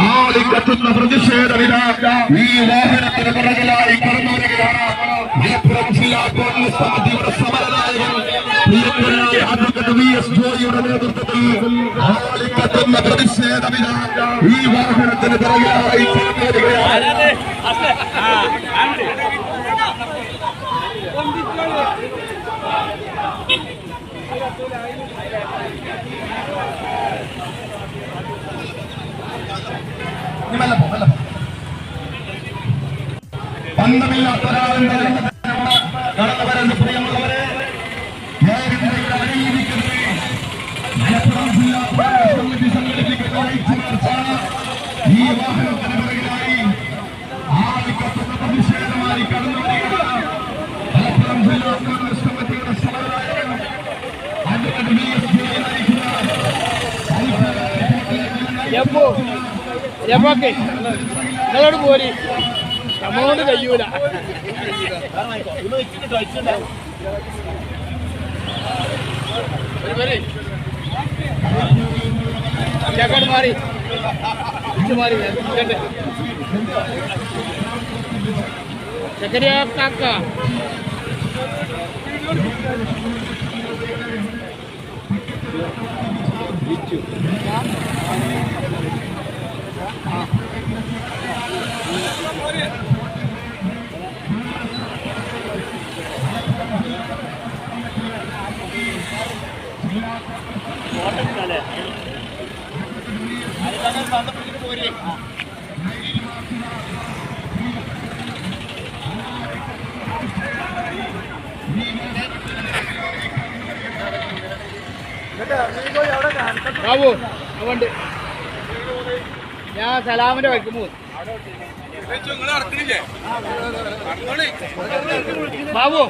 ആളിക്കത്തുന്ന പ്രതിഷേധമില്ല ഈ വാഹനത്തിന് പിറകിലായി കടന്നു വരികയാണ് മലപ്പുറം ജില്ലാ കോൺഗ്രസ് സമിതിയുടെ സമരനായകൻ നേതൃത്വത്തിൽ ആളിക്കത്തുന്ന പ്രതിഷേധമില്ല ഈ വാഹനത്തിന് പുറകിലായി കടന്നു ബന്ധമില്ലാത്ത ഒരാളുടെ എപ്പോ എപ്പോക്കെ നിങ്ങളോട് പോരി. നമ്മളോട് കഴിയൂല. ചക്കാട് മാറി. മാറി. ഇങ്ങോട്ട്. Thank കാക്ക? ബിജു ഫോട്ടോ എടുക്കാല്ലേ അതിൽ തന്നെ ബന്ധപ്പെട്ടിട്ട് പോരേ ബാബു അതുകൊണ്ട് ഞാൻ സലാമിന്റെ വയ്ക്കുമ്പോ ബാബു.